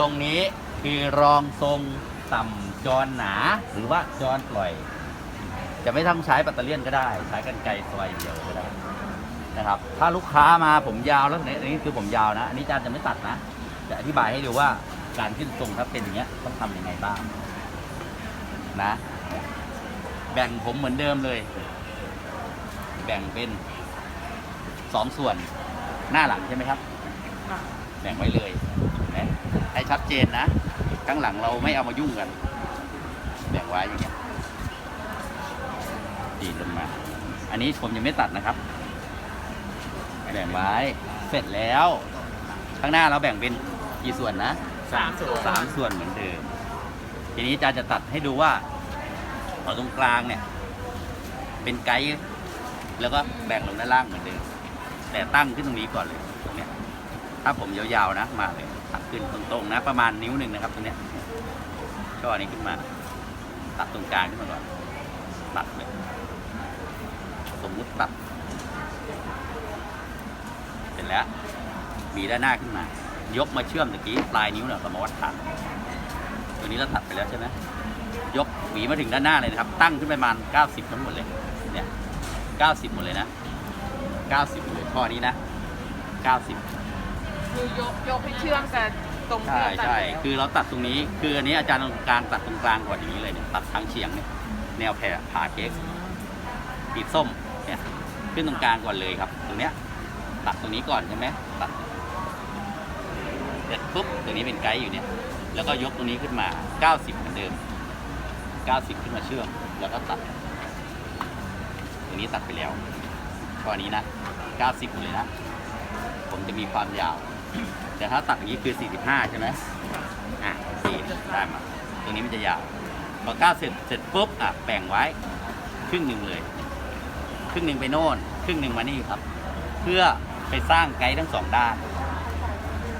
ทรงนี้คือรองทรงต่ำจรหนา หรือว่าจรปล่อย จะไม่ต้องใช้ปัตเตอร์เลียนก็ได้ ใช้กันไกรซอยเดียวก็ได้นะครับ ถ้าลูกค้ามาผมยาวแล้วอันนี้คือผมยาวนะ อันนี้อาจารย์จะไม่ตัดนะ จะอธิบายให้ดูว่าการขึ้นทรงถ้าเป็นอย่างเงี้ยต้องทำยังไงบ้างนะ แบ่งผมเหมือนเดิมเลย แบ่งเป็นสองส่วนหน้าหลังใช่ไหมครับ แบ่งไว้เลยนะ ให้ชัดเจนนะ ข้างหลังเราไม่เอามายุ่งกัน แบ่งไว้อย่างเงี้ยดีดลงมา อันนี้ผมยังไม่ตัดนะครับ แบ่งไว้ เสร็จแล้ว ข้างหน้าเราแบ่งเป็นกี่ส่วนนะสามส่วนสามส่วนเหมือนเดิม ทีนี้อาจารย์จะตัดให้ดูว่าเอาตรงกลางเนี่ย เป็นไกด์แล้วก็แบ่งลงด้านล่างเหมือนเดิม แต่ตั้งขึ้นตรงนี้ก่อนเลยตรงเนี้ยถ้าผมยาวๆนะมาเลย ตัดขึ้นตรงๆนะ ประมาณนิ้วหนึ่งนะครับตรงนี้ช่อนี้ขึ้นมา ตัดตรงกลางขึ้นมาก่อน ตัดเลย สมมุติตัด เสร็จแล้ว มีด้านหน้าขึ้นมา ยกมาเชื่อมตะกี้ปลายนิ้วเนี่ยเรามาวัดฐานตัวนี้เราตัดไปแล้วใช่ไหมยกหวีมาถึงด้านหน้าเลยนะครับ ตั้งขึ้นไปประมาณ 90 ทั้งหมดเลย เนี่ย 90 หมดเลยนะ 90หมดเลยข้อนี้นะ 90 คือยกยกให้เชื่อมกับตรงที่ใช่เราตัดใช่แล้วคือเราตัดตรงนี้ คืออันนี้อาจารย์ตรงกลางตัดตรงกลางก่อนอย่างนี้เลยเนี่ยตัดทางเฉียงเนี่ยแนวแผ่ผ่าเค้กปีบส้มเนี่ยขึ้นตรงกลางก่อนเลยครับ ตรงเนี้ยตัดตรงนี้ก่อนใช่ไหมตัดเสร็จปุ๊บตรงนี้เป็นไกด์อยู่เนี่ย แล้วก็ยกตรงนี้ขึ้นมา 90เหมือนเดิม 90 ขึ้นมาเชื่อม แล้วก็ตัด ตรงนี้ตัดไปแล้วข้อนี้นะ 90หมดเลยนะ ผมจะมีความยาว แต่ถ้าตัดอย่างนี้คือ 45 ใช่ไหมอะสี่ได้มา ตรงนี้มันจะยาวพอ9เสร็จเสร็จปุ๊บอะแบ่งไว้ ครึ่งหนึ่งเลย ครึ่งหนึ่งไปโน่น ครึ่งหนึ่งมานี่ครับ เพื่อไปสร้างไกด์ทั้งสองด้าน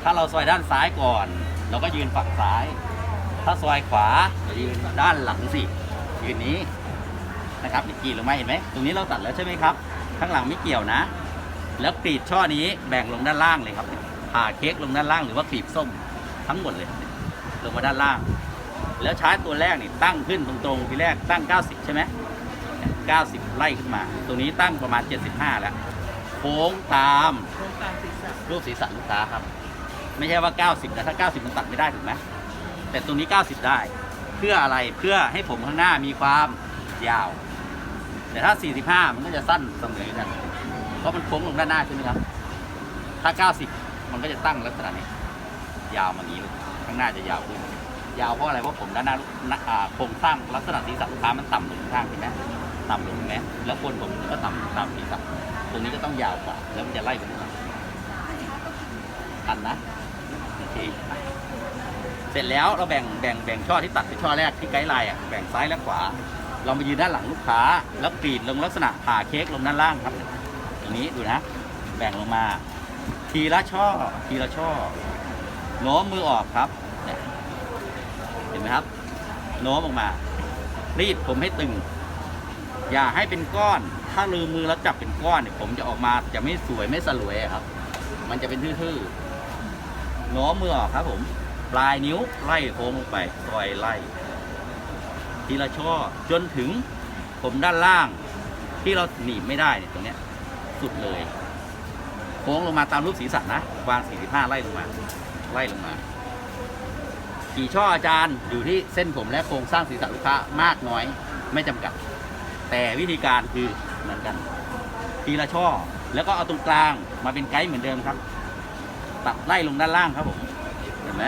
ถ้าเราซอยด้านซ้ายก่อน เราก็ยืนฝั่งซ้าย ถ้าซอยขวาเรายืนด้านหลังสิ ยืนนี้นะครับนี่กรีดลงมาเห็นไหม ตรงนี้เราตัดแล้วใช่ไหมครับ ข้างหลังไม่เกี่ยวนะ แล้วกรีดช่อนี้แบ่งลงด้านล่างเลยครับ ผ่าเค้กลงด้านล่างหรือว่ากรีบส้มทั้งหมดเลย ลงมาด้านล่าง แล้วใช้ตัวแรกนี่ตั้งขึ้นตรงๆทีแรกตั้ง 90 ใช่ไหม90 ไล่ขึ้นมาตรงนี้ตั้งประมาณ 75 แล้ว โค้งตามโครงการศีรษะรูปศีรษะลูกค้าครับ ไม่ใช่ว่า 90นะถ้า 90 มันตัดไม่ได้ถูกไหมแต่ตรงนี้ 90 ได้ เพื่ออะไรเพื่อให้ผมข้างหน้ามีความยาว แต่ถ้า 45 มันก็จะสั้นเสมอกัน เพราะมันโค้งลงด้านหน้าใช่ไหมครับ ถ้า 90 มันก็จะตั้งลักษณะนี้ ยาวมานี้เลยข้างหน้าจะยาวขึ้น ยาวเพราะอะไรเพราะผมด้านหน้าโครงสร้างลักษณะศีรษะลูกค้ามันต่ำลงข้างเห็นไหมต่ำลงนไหมแล้วคนผมก็ต่ำตามศีรษะตรงนี้ก็ต้องยาวกว่า แล้วมันจะไล่ไปข้างหลังทันนะโอเคเสร็จแล้วเราแบ่งแบ่งแบ่งช่อที่ตัดเป็นช่อแรกที่ไกด์ไลน์อะแบ่งซ้ายและขวา เรามายืนด้านหลังลูกค้า แล้วกรีดลงลักษณะผ่าเค้กลงด้านล่างครับ ตรงนี้ดูนะ แบ่งลงมา ทีละช่อทีละช่อโน้มมือออกครับเห็นไหมครับ โน้มออกมา รีดผมให้ตึง อย่าให้เป็นก้อน ถ้าลืมมือแล้วจับเป็นก้อนเนี่ยผมจะออกมาจะไม่สวยไม่สลวยครับ มันจะเป็นทื่อๆโน้มมือออกครับ ผม ปลายนิ้วไล่โค้งลงไปซอยไล่ ทีละช่อจนถึงผมด้านล่าง ที่เราหนีบไม่ได้เนี่ยตรงเนี้ยสุดเลย โค้งลงมาตามรูปศีรษะนะวาง45ไล่ลงมา ไล่ลงมา กี่ช่ออาจารย์อยู่ที่เส้นผมและโครงสร้างศีรษะลูกค้ามากน้อยไม่จำกัด แต่วิธีการคือเหมือนกัน ทีละช่อ แล้วก็เอาตรงกลางมาเป็นไกด์เหมือนเดิมครับ ตัดไล่ลงด้านล่างครับผม เห็นไหม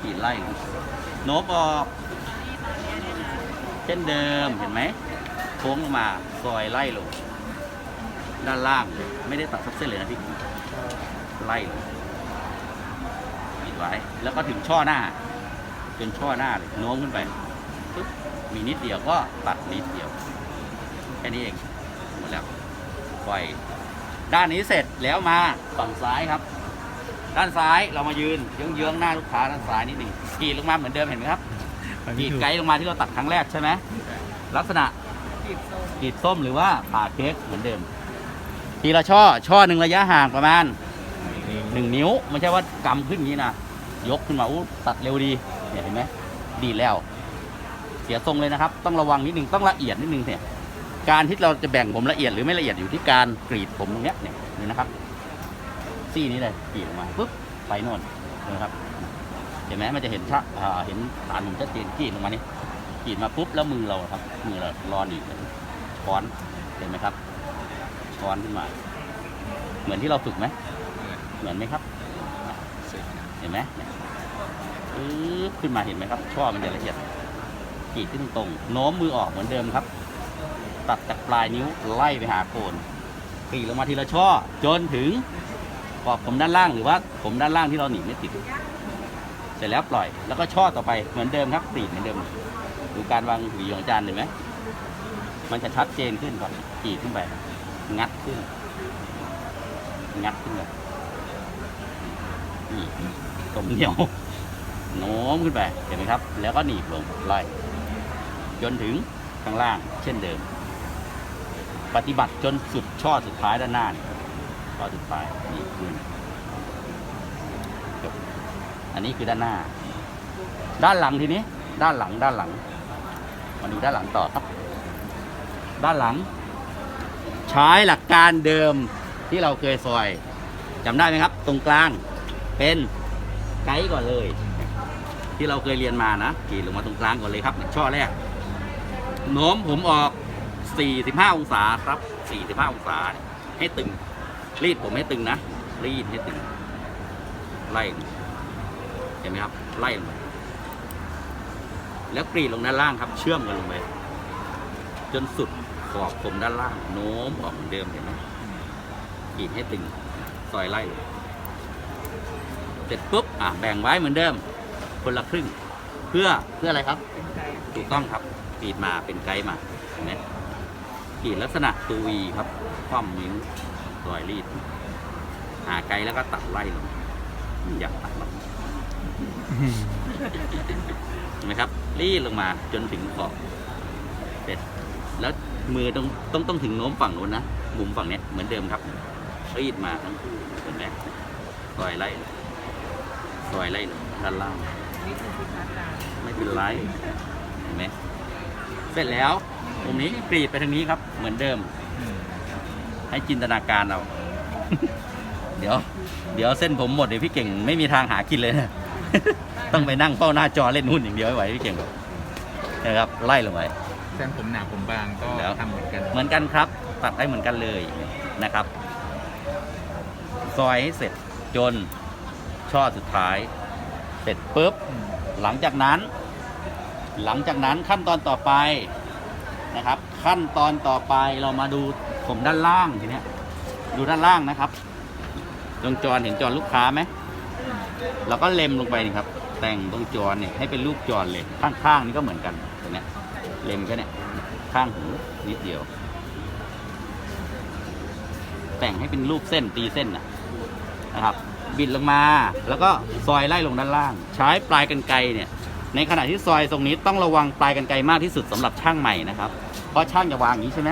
ขีดไล่ลงโน้มออกเช่นเดิมเห็นไหมโค้งลงมาซอยไล่ลง ด้านล่างเลยไม่ได้ตัดสักเส้นเลยนะพี่ไล่ลงปิดไว้ แล้วก็ถึงช่อหน้า จนช่อหน้าเลยโน้มขึ้นไปปึ๊บมีนิดเดียวก็ตัดนิดเดียวแค่นี้เองหมดแล้วปล่อยด้านนี้เสร็จแล้วมาฝั่งซ้ายครับ ด้านซ้ายเรามายืนเยื้องๆหน้าลูกค้าด้านซ้ายนิดหนึ่งกรีดลงมาเหมือนเดิมเห็นไหมครับกรีดไกด์ลงมาที่เราตัดครั้งแรกใช่ไหมลักษณะจีบส้มกรีดส้มหรือว่าผ่าเค้กเหมือนเดิม ทีละช่อ ช่อหนึ่งระยะห่างประมาณหนึ่งนิ้ว ไม่ใช่ว่ากำขึ้นนี้นะ ยกขึ้นมาอู้ตัดเร็วดีเนี่ยเห็นไหมดีแล้ว เสียทรงเลยนะครับ ต้องระวังนิดนึง ต้องละเอียดนิดนึงเนี่ย การที่เราจะแบ่งผมละเอียดหรือไม่ละเอียดอยู่ที่การกรีดผมตรงเนี้ยเนี่ยนี่นะครับ ซี่นี้เลยกรีดออกมาปุ๊บไปโน่นนะครับ เห็นไหมมันจะเห็นชะอ่าเห็นฐานผมชัดเจนกรีดลงมานี่กรีดมาปุ๊บแล้วมือเราครับ มือเรารอหนีบช้อน เห็นไหมครับ ช้อนขึ้นมา เหมือนที่เราฝึกไหมเหมือนไหมครับเห็นไหมปึ๊บขึ้นมาเห็นไหมครับ ช่อมันจะละเอียดกรีดขึ้นตรงโน้มมือออกเหมือนเดิมครับ ตัดจากปลายนิ้วไล่ไปหาโคนกรีดลงมาทีละช่อ จนถึงขอบผมด้านล่างหรือว่าผมด้านล่างที่เราหนีบไม่ติด เสร็จแล้วปล่อยแล้วก็ช่อต่อไปเหมือนเดิมครับกรีดเหมือนเดิมดูการวางหวีของจารย์เห็นไหมมันจะชัดเจนขึ้นก่อนกรีดขึ้นไป งัดขึ้น งัดขึ้นเลยนี่ตมเหนียวโน้มขึ้นไปเห็นไหมครับ แล้วก็หนีบลงไล่จนถึงข้างล่างเช่นเดิม ปฏิบัติจนสุดช่อสุดท้ายด้านหน้าช่อสุดท้ายนี่ขึ้นจบอันนี้คือด้านหน้า ด้านหลังทีนี้ ด้านหลังด้านหลังมาดูด้านหลังต่อครับ ด้านหลัง ใช้หลักการเดิมที่เราเคยซอยจำได้ไหมครับ ตรงกลางเป็นไกด์ก่อนเลย ที่เราเคยเรียนมานะกรีดลงมาตรงกลางก่อนเลยครับ ช่อแรกโน้มผมออก 45 องศาครับ 45 องศา ให้ตึง รีดผมให้ตึงนะ รีดให้ตึง ไล่ เห็นไหมครับ ไล่ลงไปแล้วกรีดลงด้านล่างครับ เชื่อมกันลงไป จนสุด ขอบผมด้านล่างโน้มออกเหมือนเดิมเห็นไหมกรีดให้ตึงซอยไล่ เสร็จปุ๊บอะแบ่งไว้เหมือนเดิม คนละครึ่ง เพื่อเพื่ออะไรครับ ถูกต้องครับกรีดมาเป็นไกด์มาเห็นไหมกรีดลักษณะตูวีครับคว่ำนิ้วซอยรีดหาไกด์แล้วก็ตัดไล่ลงอยากตัดลงเห็นไหมครับรีดลงมาจนถึงขอบเสร็จแล้ว มือต้องต้องต้องถึงโน้มฝั่งโน้นนะ มุมฝั่งเนี้ยเหมือนเดิมครับรีดมาทั้งคู่เห็นไหมซอยไล่ลงซอยไล่ลงด้านล่างนี่คือพิธีการไม่เป็นไรเห็นไหมเสร็จแล้วตรงนี้กรีดไปทางนี้ครับ เหมือนเดิม ให้จินตนาการเอาเดี๋ยว เดี๋ยวเส้นผมหมดเดี๋ยวพี่เก่งไม่มีทางหากินเลยนะต้องไปนั่งเฝ้าหน้าจอเล่นหุ้นอย่างเดียวไม่ไหวพี่เก่งบอกนะครับไล่ลงไป เส้นผมหนาผมบางก็แล้ว ทำเหมือนกัน เหมือนกันครับ ตัดได้เหมือนกันเลยนะครับ ซอยให้เสร็จจนช่อสุดท้าย เสร็จปุ๊บอืมหลังจากนั้น หลังจากนั้นขั้นตอนต่อไปนะครับ ขั้นตอนต่อไปเรามาดูผมด้านล่างทีเนี้ยดูด้านล่างนะครับตรงจรเห็นจรลูกค้าไหมเราก็เล็มลงไปนี่ครับ แต่งตรงจรเนี่ยให้เป็นรูปจรเลยข้างๆนี่ก็เหมือนกันตรง เล็มแค่เนี้ยข้างหูนิดเดียว แต่งให้เป็นรูปเส้นตีเส้นนะนะครับ บิดลงมา แล้วก็ซอยไล่ลงด้านล่าง ใช้ปลายกันไกรเนี่ย ในขณะที่ซอยตรงนี้ต้องระวังปลายกันไกรมากที่สุดสำหรับช่างใหม่นะครับ เพราะช่างจะวางอย่างนี้ใช่ไหม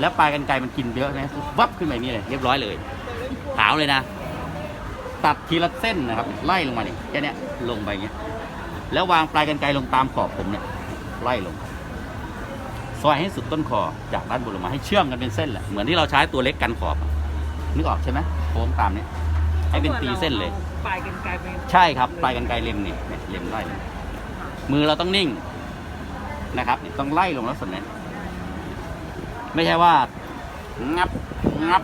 แล้วปลายกันไกรมันกินเยอะนะวับขึ้นไปนี่เลยเรียบร้อยเลยขาวเลยนะ ตัดทีละเส้นนะครับ ไล่ลงมาเนี่ยแค่นี้ลงไปอย่างเงี้ยแล้ววางปลายกันไกรลงตามขอบผมเนี่ยไล่ลง ซอยให้สุดต้นคอจากด้านบนลงมาให้เชื่อมกันเป็นเส้นแหละเหมือนที่เราใช้ตัวเล็กกันขอบอะนึกออกใช่ไหมโค้งตามเนี้ยให้เป็นตีเส้นเลย ปลายกันไกลไปใช่ครับปลายกันไกรเล็มนี่เนี่ยเล็มไล่เลยมือเราต้องนิ่งนะครับนี่ต้องไล่ลงลักษณะนี้ไม่ใช่ว่างับงับ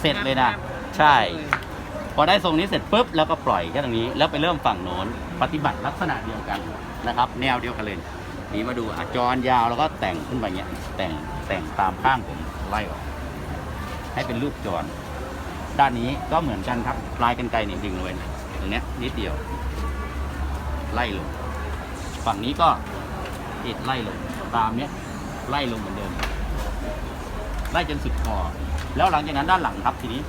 เสร็จเลยนะ ใช่ พอได้ทรงนี้เสร็จปุ๊บแล้วก็ปล่อยแค่ตรงนี้ แล้วไปเริ่มฝั่งโน้นปฏิบัติลักษณะเดียวกันนะครับ แนวเดียวกันเลย นี่มาดูอะจรยาวแล้วก็แต่งขึ้นไปเงี้ย แต่งแต่งตามข้างผมไล่ออก ให้เป็นรูปจร ด้านนี้ก็เหมือนกันครับปลายกันไกรนี่ดึงเลงไปตรงเนี้ยนิดเดียว ไล่ลง ฝั่งนี้ก็ติดไล่ลงตามเนี้ยไล่ลงเหมือนเดิม ไล่จนสุดคอแล้วหลังจากนั้นด้านหลังครับทีนี้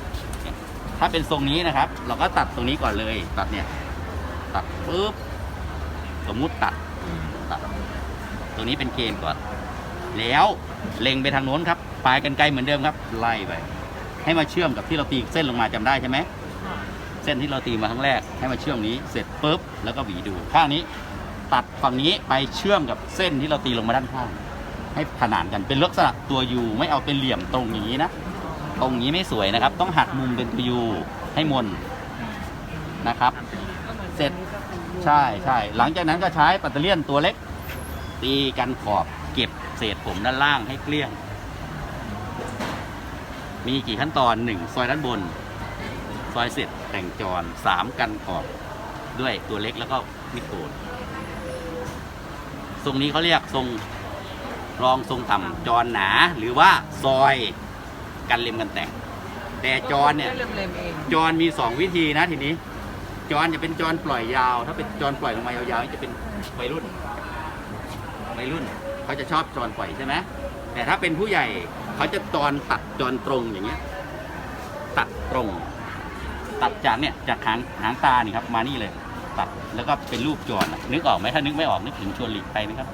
ถ้าเป็นทรงนี้นะครับ เราก็ตัดตรงนี้ก่อนเลย ตัดเนี่ย ตัดปุ๊บสมมุติตัดตัด ตรงนี้เป็นเกณฑ์ก่อน แล้วเล็งไปทางโน้นครับปลายกันไกลเหมือนเดิมครับ ไล่ไป ให้มาเชื่อมกับที่เราตีเส้นลงมาจำได้ใช่ไหมเส้นที่เราตีมาครั้งแรก ให้มาเชื่อมนี้เสร็จปุ๊บแล้วก็หวีดูข้างนี้ ตัดฝั่งนี้ไปเชื่อมกับเส้นที่เราตีลงมาด้านข้าง ให้ขนานกันเป็นลักษณะตัวยูไม่เอาเป็นเหลี่ยมตรงอย่างนี้นะตรงนี้ไม่สวยนะครับ ต้องหักมุมเป็นตัวยูให้มนนะครับ เสร็จใช่ใช่หลังจากนั้นก็ใช้ปัตเตอร์เลียนตัวเล็ก ตีกันขอบเก็บเศษผมด้านล่างให้เกลี้ยง มีกี่ขั้นตอนหนึ่งซอยด้านบน ซอยเสร็จแต่งจรสามกันขอบด้วยตัวเล็กแล้วก็มิดโกนทรงนี้เขาเรียกทรงรองทรงต่ำจรหนาหรือว่าซอยกันเล็มกันแต่ง แต่จรเนี่ยจรมีสองวิธีนะทีนี้จรจะเป็นจรปล่อยยาว ถ้าเป็นจรปล่อยลงมายาวๆจะเป็นวัยรุ่น วัยรุ่น เขาจะชอบจรปล่อยใช่ไหมแต่ถ้าเป็นผู้ใหญ่เขาจะจรตัดจรตรงอย่างเงี้ย ตัดตรง ตัดจากเนี่ยจากหางหางตานี่ครับ มานี่เลย ตัดแล้วก็เป็นรูปจรน่ะนึกออกไหมถ้านึกไม่ออกนึกถึงชวนหลีกไปไหมครับ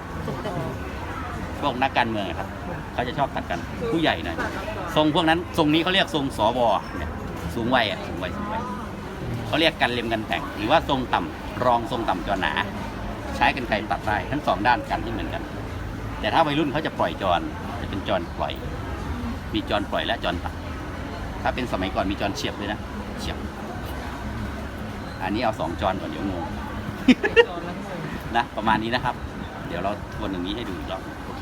พวกนักการเมืองอะครับเขาจะชอบตัดกันผู้ใหญ่หน่อยทรงพวกนั้นทรงนี้เขาเรียกทรงสวเนี่ยสูงวัยอะสูงวัยสูงวัยเขาเรียกกันเล็มกันแต่ง หรือว่าทรงต่ำรองทรงต่ำจอหนา ใช้กันไกรตัดได้ทั้งสองด้านกันที่เหมือนกัน แต่ถ้าวัยรุ่นเขาจะปล่อยจรจะเป็นจรปล่อย มีจรปล่อยและจรตัด ถ้าเป็นสมัยก่อนมีจรเฉียบด้วยนะเฉียบ อันนี้เอาสองจรก่อนเดี๋ยวงงนะประมาณนี้นะครับ เดี๋ยวเราทวนตรงนี้ให้ดูอีกรอบโอเค